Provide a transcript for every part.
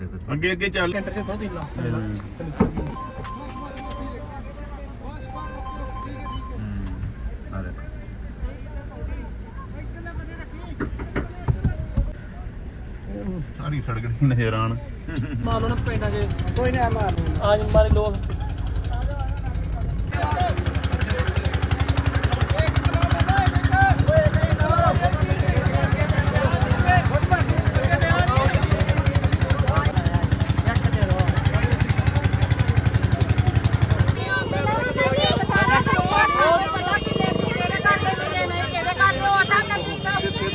ਦੇਖੋ ਅੱਗੇ ਅੱਗੇ ਚੱਲ। ਕੈਂਟਰ ਚ ਥੋੜਾ ਦਿਲਾ ਹੂੰ। ਚਲ ਆ ਦੇਖੋ। ਸਾਰੀ ਸੜਕ ਨਹੀਂ ਨਜ਼ਰ ਆਣ ਮਾਰ ਲੋ ਨਾ ਪਿੰਡਾਂ 'ਚ ਕੋਈ ਨਾ ਮਾਰ। ਲਓ ਆਜ ਮਾਰੇ ਲੋਕ।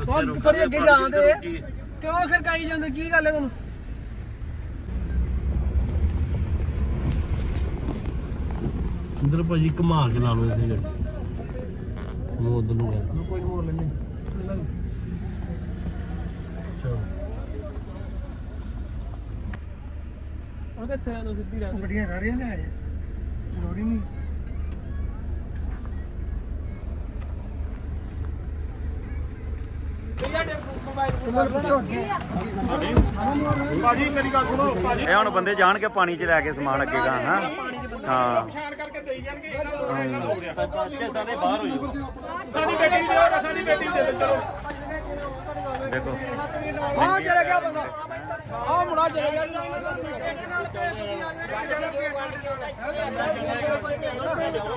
ਬਹੁਤ ਥੋੜੀ ਅੱਗੇ ਜਾਂਦੇ ਕਿਉਂ ਸਰਕਾਈ ਜਾਂਦੇ? ਕੀ ਗੱਲ ਹੈ ਤੁਹਾਨੂੰ ਸੁੰਦਰ ਭਾਜੀ ਘੁਮਾ ਕੇ ਲਾ ਲਓ ਇਸੇ ਗੱਡੀ ਨੂੰ ਉਧਰ ਨੂੰ ਕਰ। ਕੋਈ ਮੋੜ ਲੈਣੇ ਉਹ ਕਿੱਥੇ ਆ ਤੂੰ ਸਿੱਧੀ ਰਹਿ ਗੱਡੀਆਂ ਸਾਰੀਆਂ ਲੈ ਆਏ। ਜ਼ਰੂਰੀ ਨਹੀਂ। ਇਹ ਹੁਣ ਬੰਦੇ ਜਾਣ ਕੇ ਪਾਣੀ 'ਚ ਲੈ ਕੇ ਸਮਾਨ ਅੱਗੇ ਗਾ ਹਾਂ? ਹਾਂ। ਪਛਾਣ ਕਰਕੇ ਦੇਈ ਜਾਣਗੇ ਬੱਚੇ ਸਾਰੇ ਬਾਹਰ ਹੋ ਜਾਓ ਸਾਡੀ ਬੇਟੀ ਦੀ ਦਿਓ ਸਾਡੀ ਬੇਟੀ ਦੇ ਚਲੋ ਦੇਖੋ। ਹਾਂ ਚਲੇ ਗਿਆ ਬੰਦਾ। ਹਾਂ ਮੁੰਡਾ ਚਲੇ ਗਿਆ।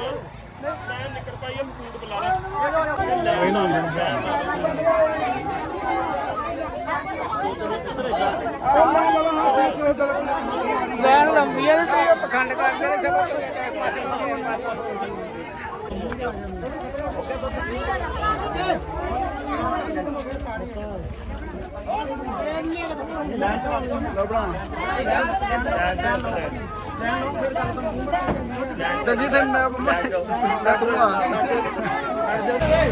ਨਿਕਲ ਪਾਈ ਇਹ ਮਕੂਦ ਬੁਲਾ ਲਾ ਲੈਣ ਲੰਮੀ ਆ ਤੇ ਤੂੰ ਤੇ ਮੈਂ ਮੈਂ ਦੂੰਗਾ ਇਹ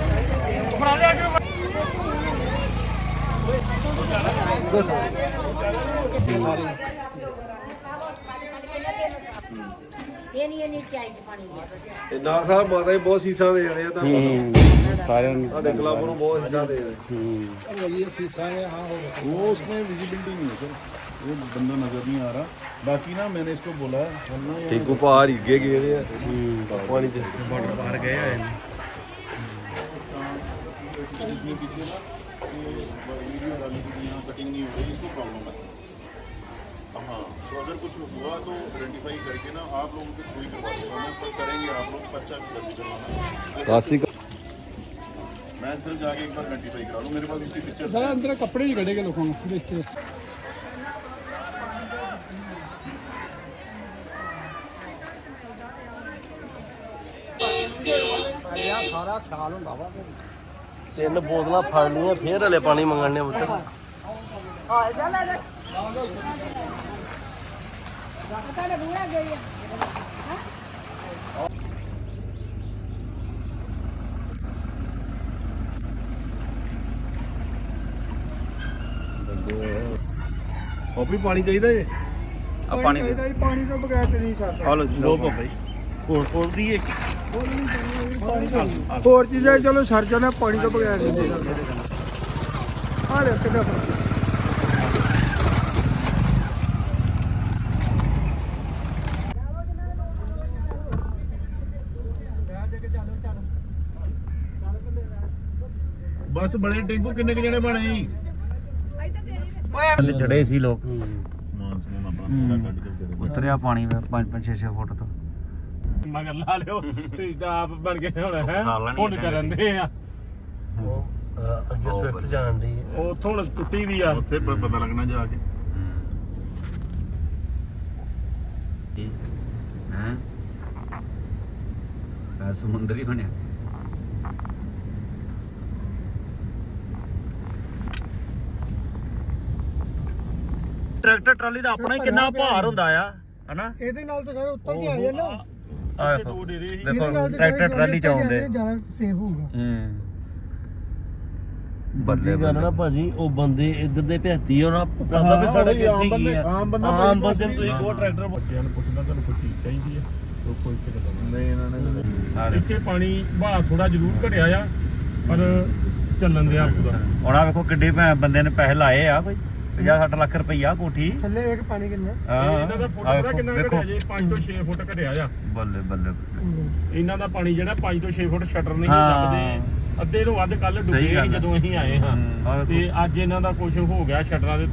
ਨਹੀਂ ਇਹ ਨਹੀਂ ਚਾਹੀਦੀ ਪਾਣੀ ਦੀ ਨਾ ਸਾਹਿਬ ਮਾਤਾ ਜੀ ਬਹੁਤ ਸੀਸਾਂ ਦੇ ਰਹੇ ਆ ਤਾਂ ਸਾਰਿਆਂ ਨੂੰ ਤੁਹਾਡੇ ਕਲੱਬ ਨੂੰ ਬਹੁਤ ਸੀਸਾਂ ਦੇ ਰਹੇ वो उसमें विजिबिलिटी नहीं है सर वो बंदा नजर नहीं आ रहा बाकी ना मैंने इसको बोला वरना यार ਟਿੰਕੂ ਪਹਾੜ ਹੀ ਅੱਗੇ ਗਏ ਰਹੇ ਆ ਪਾਣੀ ਚ बॉर्डर पार गए हैं इसमें पीछे ना ये वीडियो डालने की यहाँ कटिंग नहीं हो रही इसको प्रॉब्लम है हाँ तो अगर कुछ हुआ तो आइडेंटिफाई करके ना आप लोगों को कोई करवा देगा मैं सब करेंगे आप लोग पर्चा भी दर्ज करवाना ਕਾਸੀ मैं सिर्फ जाके एक बार आइडेंटिफाई करा लूँ मेरे पास उसकी पिक्चर ਸਾਰਾ ਅੰਦਰ ਕੱਪੜੇ ਹੀ ਕੱਢੇਗੇ ਲੋਕਾਂ ਨੂੰ ਰਿਸ਼ਤੇ ਸਾਰਾ ਖਿਆਲ ਹੁੰਦਾ ਵਾ ਤਿੰਨ ਬੋਤਲਾਂ ਫੜ ਲਈਆਂ ਫੇਰ ਹਲੇ ਪਾਣੀ ਮੰਗਣ ਨੇ ਪੁੱਤਰ ਉਹ ਵੀ ਪਾਣੀ ਚਾਹੀਦਾ ਜੇ। ਆ ਪਾਣੀ ਦੇ। ਪਾਣੀ ਤੋਂ ਬਗੈਰ ਤੇ ਨਹੀਂ ਸਰਦਾ ਹਲੋ ਲੋ ਭਾਈ। ਹੋਰ ਹੋਰ ਦੀ ਇੱਕ। ਹੋਰ ਚੀਜ਼ਾਂ ਚਲੋ ਸਰ ਜਾਣਾ ਪਾਣੀ ਤੋਂ ਬਗੈਰ ਨਹੀਂ ਸਰਦਾ ਆ ਲੈ ਕਿੱਦਾਂ ਬਸ ਬੜੇ ਟਿੰਕੂ ਕਿੰਨੇ ਕਿ ਜਣੇ ਬਣੇ ਸੀ? ਥੱਲੇ ਚੜੇ ਲੋਕ। ਉਤਰਿਆ ਪਾਣੀ 5 5 6 6 ਫੁੱਟ ਤੋਂ। ਮਗਰ ਲਾ ਲਿਓ ਤੁਸੀਂ ਆਪ ਬਣ ਗਏ ਹੁਣ ਹੈ? ਹੁਣ ਕਰਨ ਦੇ ਆ। ਅੱਗੇ ਸਵਿਫਟ ਜਾਣ ਦੀ। ਉਹ ਥੋੜਾ ਟੁੱਟੀ ਵੀ ਆ। ਉੱਥੇ ਪਤਾ ਲੱਗਣਾ ਜਾ ਕੇ। ਹੈ। ਸਮੁੰਦਰ ਹੀ ਬਣਿਆ। ਟਰੈਕਟਰ ਟਰਾਲੀ ਦਾ ਆਪਣਾ ਹੀ ਕਿੰਨਾ ਭਾਰ ਹੁੰਦਾ ਆ ਹਨਾ? ਇਹਦੇ ਨਾਲ ਤਾਂ ਸਾਰੇ ਉੱਤਰ ਕੇ ਆ ਨਾ। ਆਹ ਦੇਖੋ ਟਰੈਕਟਰ ਟਰਾਲੀ ਚ ਆਉਂਦੇ। ਜ਼ਿਆਦਾ ਸੇਫ ਹੋਊਗਾ। ਹੂੰ ਬੱਲੇ ਗੱਲ ਨਾ ਭਾਜੀ ਉਹ ਬੰਦੇ ਇੱਧਰ ਦੇ ਭੈਤੀ ਉਹਨਾਂ ਕਹਿੰਦਾ ਵੀ ਹਾਂ, ਸਾਡਾ ਕਿੱਥੇ ਕੀ ਬੰਦੇ- ਆ। ਆਮ ਬੰਦਾ ਆਮ ਬੰਦੇ ਨੂੰ ਤੁਸੀਂ ਕੋ ਟਰੈਕਟਰ ਬੱਚਿਆਂ ਨੂੰ ਪੁੱਛਦਾ ਤੁਹਾਨੂੰ ਕੋਈ ਚੀਜ਼ ਚਾਹੀਦੀ ਆ? ਉਹ ਕੋਈ ਕਿਤੇ ਨਹੀਂ। ਇਹਨਾਂ ਨੇ ਆ ਦੇ ਇੱਥੇ ਪਾਣੀ ਵਹਾਅ ਥੋੜਾ ਜ਼ਰੂਰ ਘਟਿਆ ਆ ਪਰ ਚੱਲਣ ਦਿਆ ਪੂਰਾ ਹੁਣ ਆ ਵੇਖੋ ਕਿੱਡੇ ਬੰਦੇ ਨੇ ਪੈਸੇ ਲਾਏ ਆ ਕੋਈ। 50 60 ਲੱਖ ਰੁਪਈਆ ਕੋਠੀ। ਥੱਲੇ ਵੇਖ ਪਾਣੀ ਕਿੰਨਾ। ਹਾਂ। ਇਹ ਇਹਨਾਂ ਦਾ ਫੁੱਟ ਪਤਾ ਕਿੰਨਾ ਘਟਿਆ ਜੇ? 5 ਤੋਂ 6 ਫੁੱਟ ਘਟਿਆ ਆ। ਬੱਲੇ ਬੱਲੇ ਬੱਲੇ। ਇਹਨਾਂ ਦਾ ਪਾਣੀ ਜਿਹੜਾ 5 ਤੋਂ 6 ਫੁੱਟ ਸ਼ਟਰ ਨਹੀਂ। ਲੱਗਦੇ ਅੱਧੇ ਤੋਂ ਵੱਧ ਕੱਲ ਡੁੱਬੇ। ਜਦੋਂ ਅਸੀਂ ਆਏ ਹਾਂ। ਤੇ ਅੱਜ ਇਹਨਾਂ ਦਾ ਕੁਝ ਹੋ ਗਿਆ ਸ਼ਟਰਾਂ ਦੇ